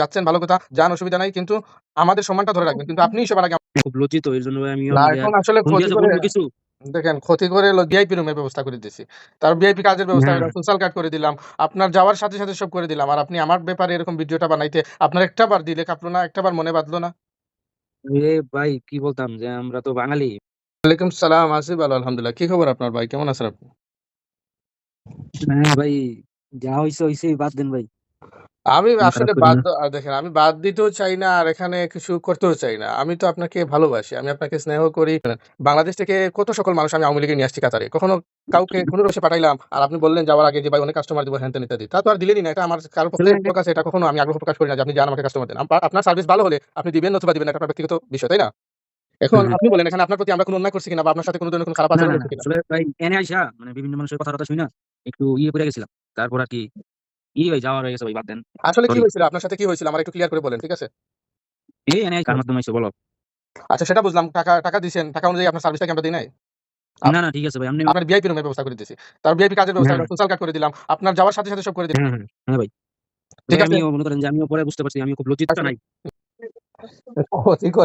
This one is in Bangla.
যাচ্ছেন ভালো কথা, যান অসুবিধা নাই। কিন্তু আমাদের সম্মানটা ধরে রাখবেন। কিন্তু আপনিই সবার আগে খুব লজ্জিত এর জন্য মানে এখন আসলে কিছু। দেখেন ক্ষতি করে ভিআইপি রুমের ব্যবস্থা করে দিছি। তারপর ভিআইপি কাজের ব্যবস্থা। সোশ্যাল কার্ড করে দিলাম। আপনার যাওয়ার সাথে, সাথে সব করে দিলাম। আর আপনি আমার ব্যাপারে এরকম ভিডিওটা বানাইতে আপনার একটা বার দিলে কাঁপলো না? একটা বার মনে বাঁধলো না? এ ভাই কি বলতাম যে আমরা তো বাঙালি। ওয়ালাইকুম সালাম। আছি ভালো আলহামদুলিল্লাহ। কি খবর আপনার ভাই? কেমন আছেন আপনি? হ্যাঁ ভাই, যা হইছে হইছে বাদ দেন ভাই। আমি আসলে বাদ। দ আ দেখেন আমি বাদ দিতেও চাই না আর এখানে কিছু করতেও চাই না। আমি তো আপনাকে ভালোবাসি। আমি আপনাকে স্নেহ করি। বাংলাদেশ থেকে কত সকল মানুষ আমি আওয়ামী লীগে নিয়ে আসছি কাতারে। কখনো কাউকে কোনো রোষে পাঠাইলাম। আর আপনি বললেন যাওয়ার আগে যে ভাই অনেক কাস্টমার দিব হ্যান-ত্যান ইত্যাদি। তা তো আর দিলেনই না। এটা আমার কারও পক্ষে কাছে এটা কখনো আমি আগ্রহ প্রকাশ করি না যে আপনি যান আমাকে কাস্টমার দেন। আপ আপনার সার্ভিস ভালো হলে আপনি দিবেন অথবা দিবেন না এটা আপনার ব্যক্তিগত বিষয়, তাই না? এখন। আপনি বলেন এখানে আপনার প্রতি আমরা কোনো অন্যায় করছি কিনা বা আপনার সাথে কোনো ধরনের কোনো খারাপ না, আচরণ না, না। হয়েছে কিনা? আসলে ভাই এনে আইসা মানে বিভিন্ন মানুষের কথা-টথা শুইনা একটু ইয়ে কইরা গেছিলাম। তারপর আর কি ই ভাই যাওয়ার হয়ে গেছে ভাই বাদ দেন। আসলে কি হয়েছিল? আপনার সাথে কি হয়েছিল? আমারে একটু ক্লিয়ার করে বলেন, ঠিক আছে? এই এনে কার মাধ্যমে আইছো বলো? আচ্ছা সেটা বুঝলাম। টাকা টাকা দিছেন। টাকা অনুযায়ী আপনার সার্ভিসটা কি আমরা দেই নাই? না, না ঠিক আছে ভাই। আপনি আপনার ভিআইপি রুমের ব্যবস্থা করে দিছি। তারপর ভিআইপি কাজের ব্যবস্থা হ্যাঁ, সোশ্যাল কার্ড করে দিলাম। আপনার যাওয়ার সাথে, সাথে সব করে দিলাম। হ্যাঁ, হ্যাঁ, হ্যাঁ ভাই। ঠিক আছে? আমিও মনে করেন যে আমিও পরে বুঝতে পারছি আমিও খুব লজ্জিত আসলে নাই। ক্ষতি করে